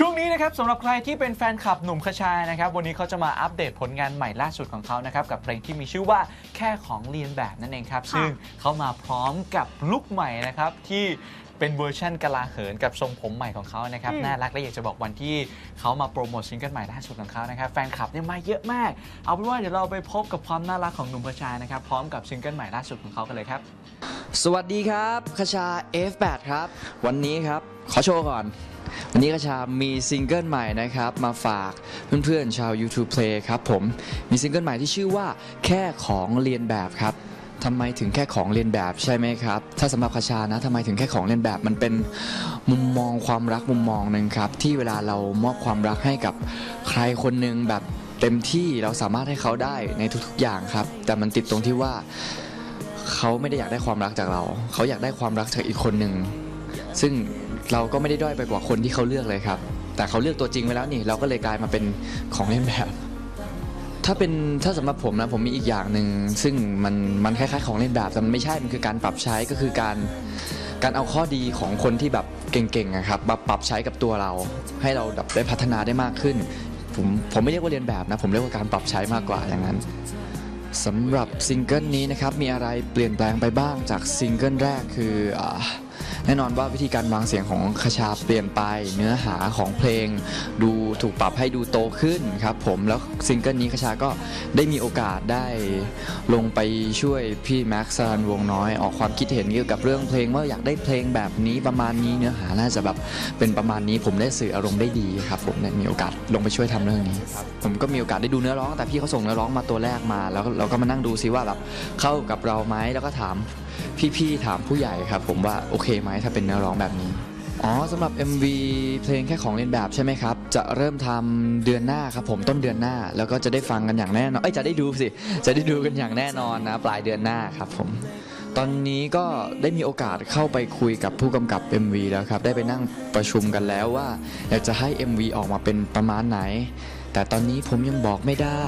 ช่วงนี้นะครับสำหรับใครที่เป็นแฟนคลับหนุ่มคชานะครับ วันนี้เขาจะมาอัปเดตผลงานใหม่ล่าสุดของเขานะครับ กับเพลงที่มีชื่อว่าแค่ของเรียนแบบนั่นเองครับค่ะซึ่งเขามาพร้อมกับลุคใหม่นะครับที่เป็นเวอร์ชั่นกะลาเหินกับทรงผมใหม่ของเขานะครับอืมน่ารักและอยากจะบอกวันที่เขามาโปรโมทซิงเกิลใหม่ล่าสุดของเขานะครับ แฟนคลับเนี่ยมาเยอะมาก เอาเป็นว่าเดี๋ยวเราไปพบกับความน่ารักของหนุ่มคชานะครับ พร้อมกับซิงเกิลใหม่ล่าสุดของเขากันเลยครับ สวัสดีครับคชา F8 ครับ วันนี้ครับ ขอโชว์ก่อน วันนี้คชามีซิงเกิลใหม่นะครับ มาฝากเพื่อนๆชาว YouTube Play ครับผม มีซิงเกิลใหม่ที่ชื่อว่าแค่ของเรียนแบบครับทำไมถึงแค่ของเรียนแบบใช่ไหมครับ ถ้าสำหรับคชานะทำไมถึงแค่ของเรียนแบบมันเป็นมุมมองความรักมุมมองหนึ่งครับ ที่เวลาเรามอบความรักให้กับใครคนหนึ่งแบบเต็มที่เราสามารถให้เขาได้ในทุกๆอย่างครับ แต่มันติดตรงที่ว่า เขาไม่ได้อยากได้ความรักจากเรา เขาอยากได้ความรักจากอีกคนหนึ่ง ซึ่งเราก็ไม่ได้ด้อยไปกว่าคนที่เขาเลือกเลยครับ แต่เขาเลือกตัวจริงไว้แล้วนี่ เราก็เลยกลายมาเป็นของเล่นแบบ ถ้าเป็นถ้าสำหรับผมนะผมมีอีกอย่างหนึ่งซึ่งมันมันคล้ายๆ ของเล่นแบบแต่มันไม่ใช่ มันคือการปรับใช้ก็คือการการเอาข้อดีของคนที่แบบเก่งๆนะครับมาปรับใช้กับตัวเรา ให้เราแบบได้พัฒนาได้มากขึ้น ผมผมไม่เรียกว่าเรียนแบบนะ ผมเรียกว่าการปรับใช้มากกว่าอย่างนั้น สำหรับซิงเกิลนี้นะครับมีอะไรเปลี่ยนแปลงไปบ้างจากซิงเกิลแรกคืออ แน่นอนว่าวิธีการวางเสียงของคชาเปลี่ยนไป เนื้อหาของเพลง ดูถูกปรับให้ดูโตขึ้นครับผมแล้วซิงเกิลนี้คชาก็ได้มีโอกาสได้ลงไปช่วยพี่แม็กซ์ซานวงน้อย ออกความคิดเห็นเกี่ยวกับเรื่องเพลงว่าอยากได้เพลงแบบนี้ประมาณนี้เนื้อหาน่าจะแบบเป็นประมาณนี้ผมได้สื่ออารมณ์ได้ดีครับผมได้มีโอกาสลงไปช่วยทำเรื่องนี้ผมก็มีโอกาสได้ดูเนื้อร้อง แต่พี่เขาส่งเนื้อร้องมาตัวแรกมา แล้วเราก็มานั่งดูซิว่าแบบเข้ากับเราไหมแล้วก็ถาม พี่ๆถามผู้ใหญ่ครับ ผมว่าโอเคไหมถ้าเป็นเนื้อร้องแบบนี้อ๋อสำหรับ MV เพลงแค่ของเล่นแบบใช่ไหมครับ จะเริ่มทำเดือนหน้าครับผมต้นเดือนหน้า แล้วก็จะได้ฟังกันอย่างแน่นอนเอ้ยจะได้ดูสิจะได้ดูกันอย่างแน่นอนนะปลายเดือนหน้าครับผมตอนนี้ก็ได้มีโอกาสเข้าไปคุยกับผู้กำกับ MV แล้วครับ ได้ไปนั่งประชุมกันแล้วว่าอยากจะให้ MV ออกมาเป็นประมาณไหน แต่ตอนนี้ผมยังบอกไม่ได้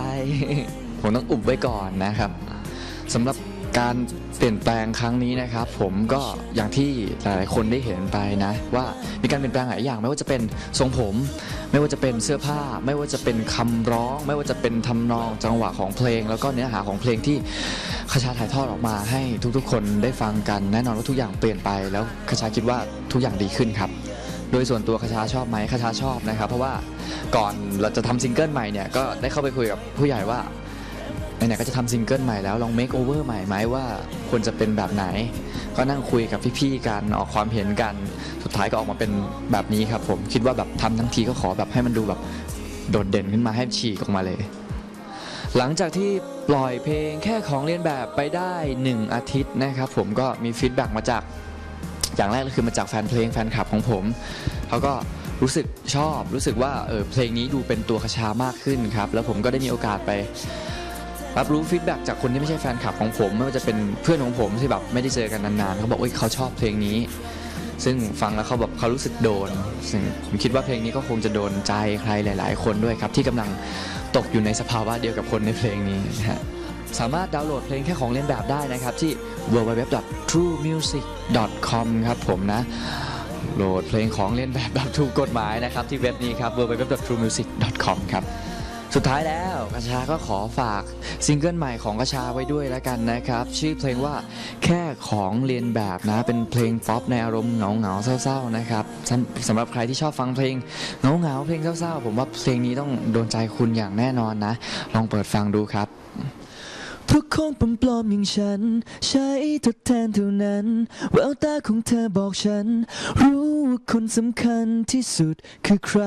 ผมต้องอุบไว้ก่อนนะครับสำหรับ การเปลี่ยนแปลงครั้งนี้นะครับ ผมก็อย่างที่หลายๆคนได้เห็นไปนะ ว่ามีการเปลี่ยนแปลงหลายอย่าง ไม่ว่าจะเป็นทรงผม ไม่ว่าจะเป็นเสื้อผ้า ไม่ว่าจะเป็นคำร้อง ไม่ว่าจะเป็นทำนองจังหวะของเพลง แล้วก็เนื้อหาของเพลงที่คชาถ่ายทอดออกมาให้ทุกๆ คนได้ฟังกันแน่นอนว่าทุกอย่างเปลี่ยนไปแล้วคชาคิดว่าทุกอย่างดีขึ้นครับโดยส่วนตัวคชาชอบไหมคชาชอบนะครับ เพราะว่าก่อนเราจะทำซิงเกิลใหม่เนี่ยก็ได้เข้าไปคุยกับผู้ใหญ่ว่า ไหนๆก็จะทำซิงเกิลใหม่แล้วลองเมคโอเวอร์ใหม่ไหมว่าควรจะเป็นแบบไหน ก็นั่งคุยกับพี่ๆกันออกความเห็นกัน สุดท้ายก็ออกมาเป็นแบบนี้ครับผมคิดว่าแบบทำทั้งทีก็ขอแบบให้มันดูแบบโดดเด่นขึ้นมาให้ฉีกออกมาเลย หลังจากที่ปล่อยเพลงแค่ของเรียนแบบไปได้ 1 อาทิตย์นะครับผมก็มีฟีดแบ็กมาจากอย่างแรกเลยคือมาจากแฟนเพลงแฟนคลับของผมเขาก็รู้สึกชอบรู้สึกว่าเออเพลงนี้ดูเป็นตัวคชามากขึ้นครับ แล้วผมก็ได้มีโอกาสไป รับรู้ฟีดแบ็กจากคนที่ไม่ใช่แฟนคลับของผมไม่ว่าจะเป็นเพื่อนของผมที่แบบไม่ได้เจอกันนานๆเขาบอกว่าเขาชอบเพลงนี้ ซึ่งฟังแล้วเขาแบบเขารู้สึกโดนซึ่งผมคิดว่าเพลงนี้ก็คงจะโดนใจใครหลาย ๆ คนด้วยครับ ที่กำลังตกอยู่ในสภาวะเดียวกับคนในเพลงนี้นะฮะสามารถดาวน์โหลดเพลงแค่ของเล่นแบบได้นะครับ ที่ www.truemusic.com ครับผมนะโหลดเพลงของเล่นแบบแบบถูกกฎหมายนะครับ ที่เว็บนี้ครับ www.truemusic.com ครับ สุดท้ายแล้วกระชาก็ขอฝากซิงเกิลใหม่ของกระชาไว้ด้วยแล้วกันนะครับ ชื่อเพลงว่าแค่ของเรียนแบบนะ เป็นเพลงป๊อปในอารมณ์เหงาเหงาๆเศร้าๆนะครับสำหรับใครที่ชอบฟังเพลงเหงาเหงาๆเพลงเศร้าๆผมว่าเพลงนี้ต้องโดนใจคุณอย่างแน่นอนนะ ลองเปิดฟังดูครับเพราะของปลอมๆอย่างฉัน ใช้ทดแทนเท่านั้นแววตาของเธอบอกฉัน รู้ว่าคนสำคัญที่สุดคือใคร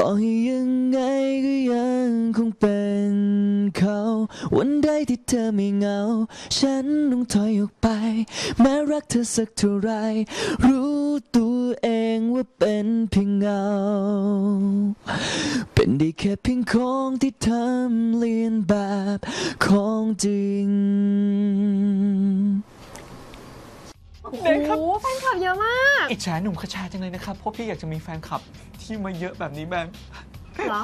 ต่อให้ยังไงก็ยังคงเป็นเขา วันใดที่เธอไม่เหงา ฉันต้องถอยออกไป แม้รักเธอสักเท่าไร รู้ตัวเองว่าเป็นเพียงเงา เป็นได้แค่เพียงของที่ทำเลียนแบบของจริง โอ้โหแฟนคลับเยอะมาก อิจฉาหนุ่มคชาจังเลยนะครับเพราะพี่อยากจะมีแฟนคลับที่มาเยอะแบบนี้แบบเหรอ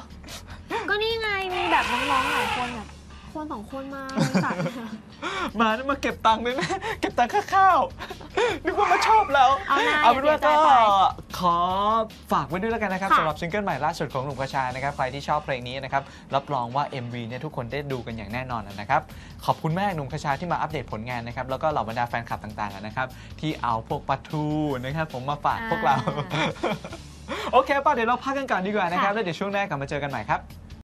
ก็นี่ไงมีแบบน้องๆหลายคนแบบ คนสองคนมาบริษัทเนี่ยมานี่มาเก็บตังค์ด้วยนะ เก็บตังค่าข้าวนึกว่ามาชอบเราเอาหน้าเอาเป็นว่าอย่าก็ไป ขอฝากไว้ด้วยแล้วกันนะครับค่ะ สำหรับซิงเกิลใหม่ล่าสุดของหนุ่มกระชายนะครับ ใครที่ชอบเพลงนี้นะครับ รับรองว่า MV เนี่ยทุกคนได้ดูกันอย่างแน่นอนนะครับ ขอบคุณแม่หนุ่มกระชายที่มาอัปเดตผลงานนะครับ แล้วก็เหล่าบรรดาแฟนคลับต่างๆนะครับ ที่เอาพวกปลาทูนะครับ ผมมาฝากพวกเรา โอเคป่ะเดี๋ยวเราพักกันก่อนดีกว่านะครับ แล้วเดี๋ยวช่วงหน้ากลับมาเจอกันใหม่ครับ